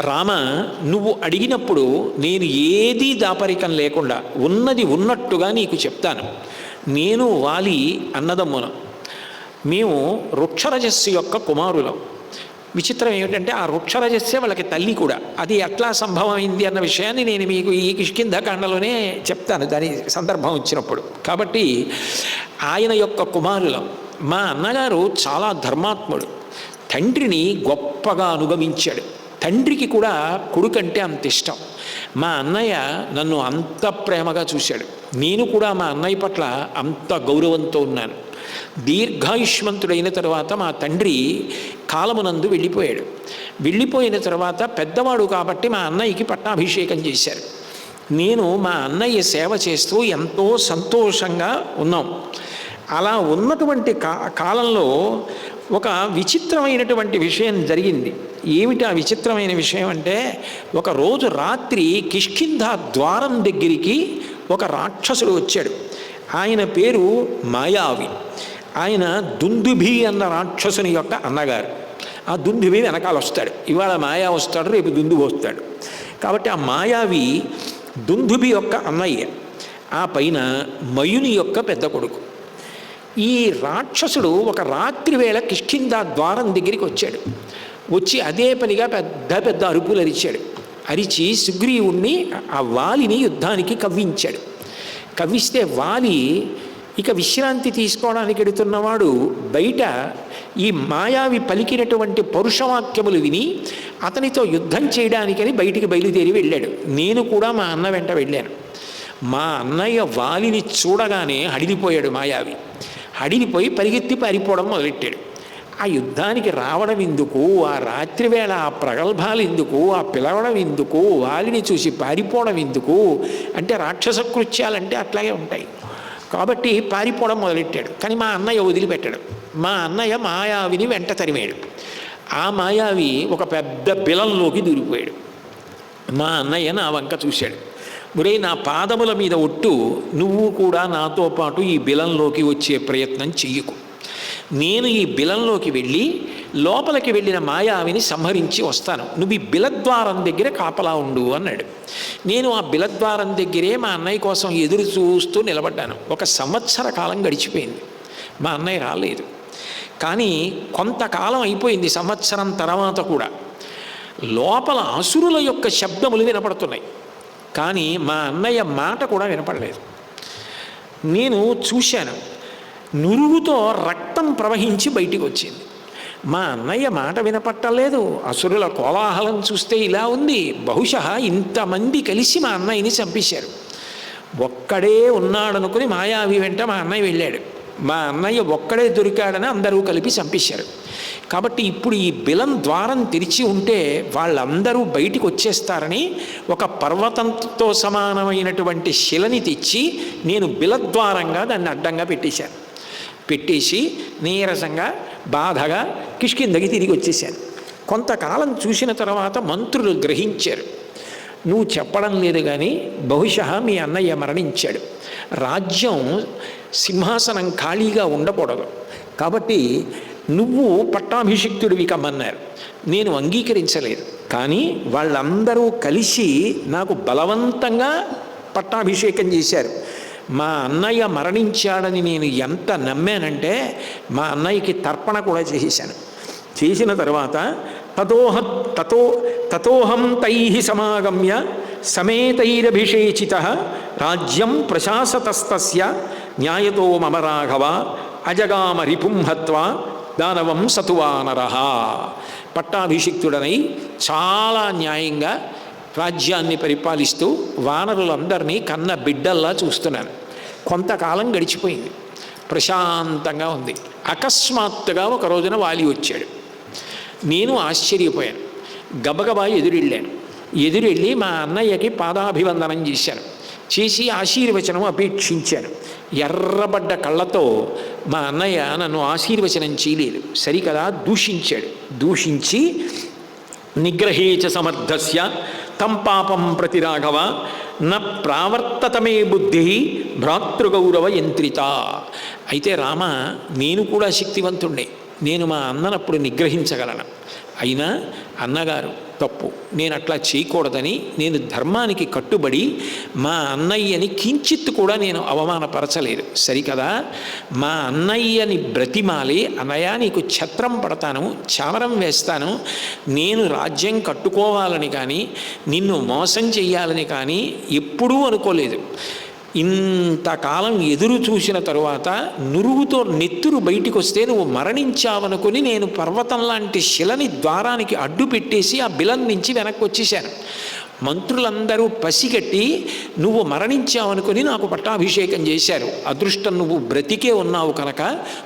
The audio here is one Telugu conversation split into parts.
రామ నువ్వు అడిగినప్పుడు నేను ఏదీ దాపరికం లేకుండా ఉన్నది ఉన్నట్టుగా నీకు చెప్తాను. నేను వాలి అన్నదమ్మున మేము వృక్షరజస్సు యొక్క కుమారులం. విచిత్రం ఏమిటంటే ఆ వృక్షరజస్సే వాళ్ళకి తల్లి కూడా. అది ఎట్లా సంభవమైంది అన్న విషయాన్ని నేను మీకు ఈ కిష్కింధకాండలోనే చెప్తాను. దాని సందర్భం వచ్చినప్పుడు. కాబట్టి ఆయన యొక్క కుమారులం. మా అన్నగారు చాలా ధర్మాత్ముడు. తండ్రిని గొప్పగా అనుగమించాడు. తండ్రికి కూడా కొడుకంటే అంత ఇష్టం. మా అన్నయ్య నన్ను అంత ప్రేమగా చూశాడు. నేను కూడా మా అన్నయ్య పట్ల అంత గౌరవంతో ఉన్నాను. దీర్ఘాయుష్మంతుడైన తర్వాత మా తండ్రి కాలమునందు వెళ్ళిపోయాడు. వెళ్ళిపోయిన తర్వాత పెద్దవాడు కాబట్టి మా అన్నయ్యకి పట్టాభిషేకం చేశారు. నేను మా అన్నయ్య సేవ చేస్తూ ఎంతో సంతోషంగా ఉన్నాం. అలా ఉన్నటువంటి కా కాలంలో ఒక విచిత్రమైనటువంటి విషయం జరిగింది. ఏమిటి ఆ విచిత్రమైన విషయం అంటే ఒక రోజు రాత్రి కిష్కింధ ద్వారం దగ్గరికి ఒక రాక్షసుడు వచ్చాడు. ఆయన పేరు మాయావి. ఆయన దుందుభి అన్న రాక్షసుని యొక్క అన్నగారు. ఆ దుందుభి వెనకాల వస్తాడు. ఇవాళ మాయా వస్తాడు రేపు దుందుబి వస్తాడు కాబట్టి ఆ మాయావి దుందుభి యొక్క అన్నయ్య. ఆ పైన మయుని యొక్క పెద్ద కొడుకు. ఈ రాక్షసుడు ఒక రాత్రి వేళ కిష్కింద ద్వారం దగ్గరికి వచ్చాడు. వచ్చి అదే పనిగా పెద్ద పెద్ద అరుపులు అరిచాడు. అరిచి సుగ్రీవుణ్ణి ఆ వాలిని యుద్ధానికి కవ్వించాడు. కవ్విస్తే వాలి ఇక విశ్రాంతి తీసుకోవడానికి ఎడుతున్నవాడు బయట ఈ మాయావి పలికినటువంటి పరుషవాక్యములు విని అతనితో యుద్ధం చేయడానికని బయటికి బయలుదేరి వెళ్ళాడు. నేను కూడా మా అన్న వెంట వెళ్ళాను. మా అన్నయ్య వాలిని చూడగానే హడిలిపోయాడు మాయావి. అడిగిపోయి పరిగెత్తి పారిపోవడం మొదలెట్టాడు. ఆ యుద్ధానికి రావడం ఎందుకు? ఆ రాత్రివేళ ఆ ప్రగల్భాలు ఎందుకు? ఆ పిలవడం ఎందుకు? వాలిని చూసి పారిపోవడం ఎందుకు? అంటే రాక్షస కృత్యాలంటే అట్లాగే ఉంటాయి. కాబట్టి పారిపోవడం మొదలెట్టాడు. కానీ మా అన్నయ్య వదిలిపెట్టాడు. మా అన్నయ్య మాయావిని వెంట తరిమాడు. ఆ మాయావి ఒక పెద్ద బిలంలోకి దూరిపోయాడు. మా అన్నయ్య నా వంక చూశాడు. ఒరే నా పాదముల మీద ఒట్టు నువ్వు కూడా నాతో పాటు ఈ బిలంలోకి వచ్చే ప్రయత్నం చెయ్యకు. నేను ఈ బిలంలోకి వెళ్ళి లోపలికి వెళ్ళిన మాయావిని సంహరించి వస్తాను. నువ్వు ఈ బిలద్వారం దగ్గర కాపలా ఉండు అన్నాడు. నేను ఆ బిలద్వారం దగ్గరే మా అన్నయ్య కోసం ఎదురు చూస్తూ నిలబడ్డాను. ఒక సంవత్సర కాలం గడిచిపోయింది. మా అన్నయ్య రాలేదు. కానీ కొంతకాలం అయిపోయింది సంవత్సరం తర్వాత కూడా. లోపల అసురుల యొక్క శబ్దములు వినపడుతున్నాయి. కానీ మా అన్నయ్య మాట కూడా వినపడలేదు. నేను చూశాను. నురుగుతో రక్తం ప్రవహించి బయటికి వచ్చింది మా అన్నయ్య మాట వినపట్టలేదు. అసురుల కోలాహలం చూస్తే ఇలా ఉంది. బహుశా ఇంతమంది కలిసి మా అన్నయ్యని చంపేశారు. ఒక్కడే ఉన్నాడనుకుని మాయావి వెంట మా అన్నయ్య వెళ్ళాడు. మా అన్నయ్య ఒక్కడే దొరికాడని అందరూ కలిపి చంపేశారు. కాబట్టి ఇప్పుడు ఈ బిలం ద్వారం తెరిచి ఉంటే వాళ్ళందరూ బయటికి వచ్చేస్తారని ఒక పర్వతంతో సమానమైనటువంటి శిలని తెచ్చి నేను బిలద్వారంగా దాన్ని అడ్డంగా పెట్టేశాను. పెట్టేసి నీరసంగా బాధగా కిష్కిందకి తిరిగి వచ్చేసాను కొంతకాలం చూసిన తర్వాత మంత్రులు గ్రహించారు. నువ్వు చెప్పడం లేదు కానీ బహుశా మీ అన్నయ్య మరణించాడు. రాజ్యం సింహాసనం ఖాళీగా ఉండకూడదు. కాబట్టి నువ్వు పట్టాభిషిక్తుడివి కమ్మన్నారు. నేను అంగీకరించలేదు. కానీ వాళ్ళందరూ కలిసి నాకు బలవంతంగా పట్టాభిషేకం చేశారు. మా అన్నయ్య మరణించాడని నేను ఎంత నమ్మానంటే మా అన్నయ్యకి తర్పణ కూడా చేశాను. చేసిన తర్వాత తతోహ తతో తతోహం తై సమాగమ్య సమేతైరభిషేచిత రాజ్యం ప్రశాసతస్తస్య న్యాయతో మమ రాఘవ అజగామ రిపుంహత్వ దానవం సతువానర. పట్టాభిషిక్తుడనై చాలా న్యాయంగా రాజ్యాన్ని పరిపాలిస్తూ వానరులందరినీ కన్న బిడ్డల్లా చూస్తున్నాను. కొంతకాలం గడిచిపోయింది. ప్రశాంతంగా ఉంది. అకస్మాత్తుగా ఒక రోజున వాలి వచ్చాడు. నేను ఆశ్చర్యపోయాను. గబగబా ఎదురెళ్ళాను. ఎదురెళ్ళి మా అన్నయ్యకి పాదాభివందనం చేశాను. చేసి ఆశీర్వచనం అపేక్షించాను ఎర్రబడ్డ కళ్ళతో మా అన్నయ్య నన్ను ఆశీర్వచనం చేయలేదు. సరికదా? దూషించాడు. దూషించి నిగ్రహేచ సమర్థస్య తం పాపం ప్రతి రాఘవ న ప్రావర్తతమే బుద్ధి భ్రాతృగౌరవ యంత్రిత. అయితే రామ నేను కూడా శక్తివంతుండే నేను మా అన్ననప్పుడు నిగ్రహించగలను. అయినా అన్నగారు తప్పు. నేను అట్లా చేయకూడదని నేను ధర్మానికి కట్టుబడి మా అన్నయ్యని కించిత్ కూడా నేను అవమానపరచలేదు. సరికదా మా అన్నయ్యని బ్రతిమాలి అన్నయ్య నీకు ఛత్రం పడతాను చామరం వేస్తాను నేను రాజ్యం కట్టుకోవాలని కానీ నిన్ను మోసం చెయ్యాలని కానీ ఎప్పుడూ అనుకోలేదు. ఇంతకాలం ఎదురు చూసిన తరువాత నురుగుతో నెత్తురు బయటికి వస్తే నువ్వు మరణించావనుకుని నేను పర్వతం లాంటి శిలని ద్వారానికి అడ్డు పెట్టేసి ఆ బిలం నుంచి వెనక్కి వచ్చేసాను మంత్రులందరూ పసిగట్టి నువ్వు మరణించావనుకుని నాకు పట్టాభిషేకం చేశారు. అదృష్టం నువ్వు బ్రతికే ఉన్నావు కనుక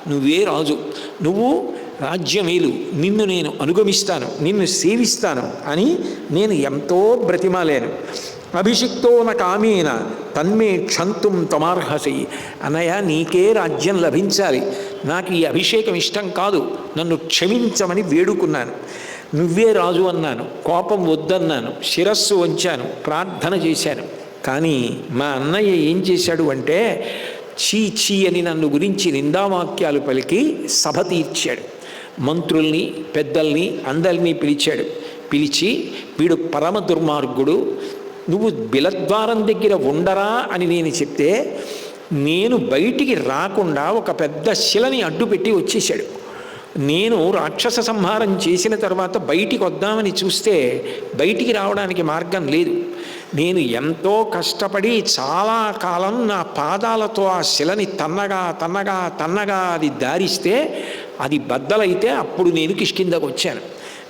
నువ్వే రాజు. నువ్వు రాజ్యమేలు. నిన్ను నేను అనుగమిస్తాను. నిన్ను సేవిస్తాను అని నేను ఎంతో బ్రతిమాలేను. అభిషిక్తో కామేన తన్మే క్షంతుం తమార్హసి అన్నయ్య నీకే రాజ్యం లభించాలి. నాకు ఈ అభిషేకం ఇష్టం కాదు. నన్ను క్షమించమని వేడుకున్నాను. నువ్వే రాజు అన్నాను. కోపం వద్దన్నాను. శిరస్సు వంచాను. ప్రార్థన చేశాను. కానీ మా అన్నయ్య ఏం చేశాడు అంటే చీ చీ అని నన్ను గురించి నిందావాక్యాలు పలికి సభ తీర్చాడు. మంత్రుల్ని పెద్దల్ని అందరినీ పిలిచాడు. పిలిచి వీడు పరమ దుర్మార్గుడు నువ్వు బిలద్వారం దగ్గర ఉండరా అని నేను చెప్తే నేను బయటికి రాకుండా ఒక పెద్ద శిలని అడ్డుపెట్టి వచ్చేసాడు నేను రాక్షస సంహారం చేసిన తర్వాత బయటికి వద్దామని చూస్తే బయటికి రావడానికి మార్గం లేదు. నేను ఎంతో కష్టపడి చాలా కాలం నా పాదాలతో ఆ శిలని తన్నగా తన్నగా తన్నగా అది దారిస్తే అది బద్దలైతే అప్పుడు నేను కిష్కిందకు వచ్చాను.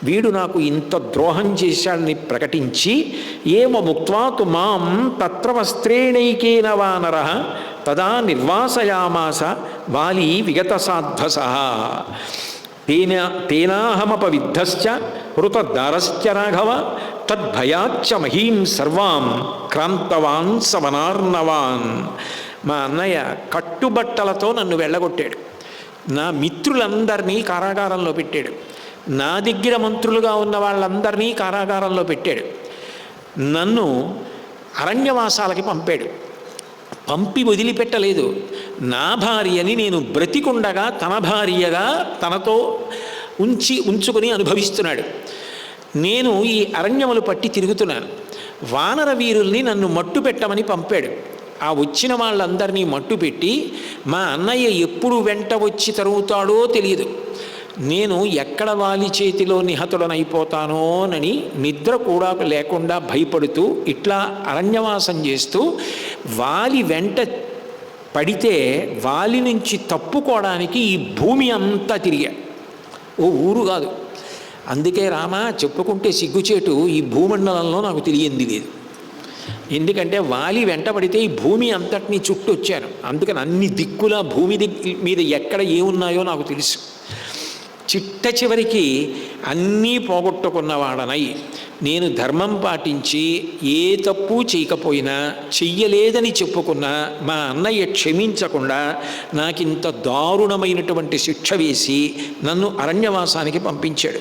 వీడు నాకు ఇంత ద్రోహం చేశాడని ప్రకటించి ఏమ ముక్వాతు మాం తత్ర వస్త్రేణైకేన వానర తదా నిర్వాసయామాస వాలి విగత సాధ్వస తేన తేనాహమపవిద్ధశ్చ హృతదారశ్చ రాఘవ తద్భయాచ్చ మహీం సర్వాం క్రాంతవాన్ సవనార్ణవాన్ మా అన్నయ్య కట్టుబట్టలతో నన్ను వెళ్ళగొట్టాడు. నా మిత్రులందరినీ కారాగారంలో పెట్టాడు. నా దగ్గర మంత్రులుగా ఉన్న వాళ్ళందరినీ కారాగారంలో పెట్టాడు. నన్ను అరణ్యవాసాలకి పంపాడు. పంపి వదిలిపెట్టలేదు. నా భార్యని నేను బ్రతికుండగా తన భార్యగా తనతో ఉంచి ఉంచుకొని అనుభవిస్తున్నాడు. నేను ఈ అరణ్యములు పట్టి తిరుగుతున్నాను. వానర వీరుల్ని నన్ను మట్టు పెట్టమని పంపాడు. ఆ వచ్చిన వాళ్ళందరినీ మట్టు పెట్టి మా అన్నయ్య ఎప్పుడు వెంట వచ్చి తరుగుతాడో తెలియదు. నేను ఎక్కడ వాలి చేతిలో నిహతుడనైపోతానోనని నిద్ర కూడా లేకుండా భయపడుతూ ఇట్లా అరణ్యవాసం చేస్తూ వాలి వెంట పడితే వాలి నుంచి తప్పుకోవడానికి ఈ భూమి అంతా తిరిగా. ఓ ఊరు కాదు. అందుకే రామ చెప్పుకుంటే సిగ్గుచేటు ఈ భూమండలంలో నాకు తెలియంది లేదు. ఎందుకంటే వాలి వెంటబడితే ఈ భూమి అంతటినీ చుట్టూ వచ్చాను అందుకని అన్ని దిక్కుల భూమి దిక్ మీద ఎక్కడ ఏమున్నాయో నాకు తెలుసు. చిట్ట చివరికి అన్నీ పోగొట్టుకున్నవాడనై. నేను ధర్మం పాటించి ఏ తప్పు చేయకపోయినా చెయ్యలేదని చెప్పుకున్నా మా అన్నయ్య క్షమించకుండా నాకింత దారుణమైనటువంటి శిక్ష వేసి నన్ను అరణ్యవాసానికి పంపించాడు.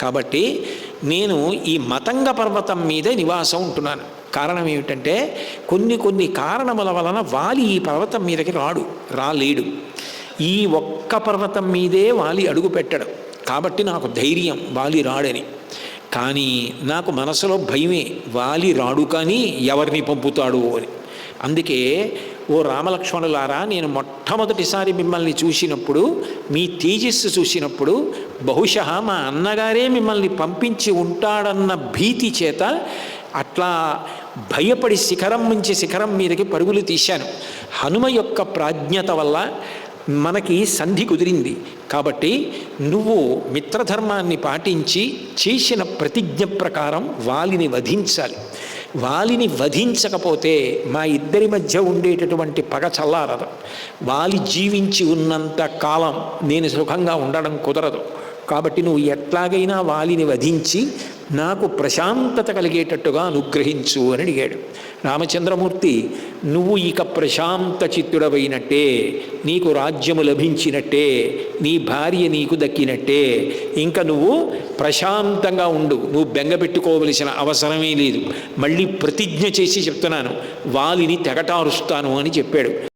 కాబట్టి నేను ఈ మతంగ పర్వతం మీదే నివాసం ఉంటున్నాను. కారణం ఏమిటంటే కొన్ని కొన్ని కారణముల వలన వాలి ఈ పర్వతం మీదకి రాడు రాలేడు. ఈ ఒక్క పర్వతం మీదే వాలి అడుగు పెట్టడం. కాబట్టి నాకు ధైర్యం వాలి రాడని. కానీ నాకు మనసులో భయమే వాలి రాడు కానీ ఎవరిని పంపుతాడు అని. అందుకే ఓ రామలక్ష్మణులారా నేను మొట్టమొదటిసారి మిమ్మల్ని చూసినప్పుడు మీ తేజస్సు చూసినప్పుడు బహుశా మా అన్నగారే మిమ్మల్ని పంపించి ఉంటాడన్న భీతి చేత అట్లా భయపడి శిఖరం నుంచి శిఖరం మీదకి పరుగులు తీశాను. హనుమ యొక్క ప్రాజ్ఞత వల్ల మనకి సంధి కుదిరింది. కాబట్టి నువ్వు మిత్రధర్మాన్ని పాటించి చేసిన ప్రతిజ్ఞ ప్రకారం వాలిని వధించాలి. వాలిని వధించకపోతే మా ఇద్దరి మధ్య ఉండేటటువంటి పగ చల్లారదు. వాలి జీవించి ఉన్నంత కాలం నేను సుఖంగా ఉండడం కుదరదు. కాబట్టి నువ్వు ఎట్లాగైనా వాలిని వధించి నాకు ప్రశాంతత కలిగేటట్టుగా అనుగ్రహించు అని అడిగాడు. రామచంద్రమూర్తి నువ్వు ఇక ప్రశాంత చిత్తుడవైనట్టే నీకు రాజ్యము లభించినట్టే నీ భార్య నీకు దక్కినట్టే ఇంకా నువ్వు ప్రశాంతంగా ఉండు. నువ్వు బెంగ పెట్టుకోవలసిన అవసరమే లేదు. మళ్ళీ ప్రతిజ్ఞ చేసి చెప్తున్నాను. వాలిని తెగటారుస్తాను అని చెప్పాడు.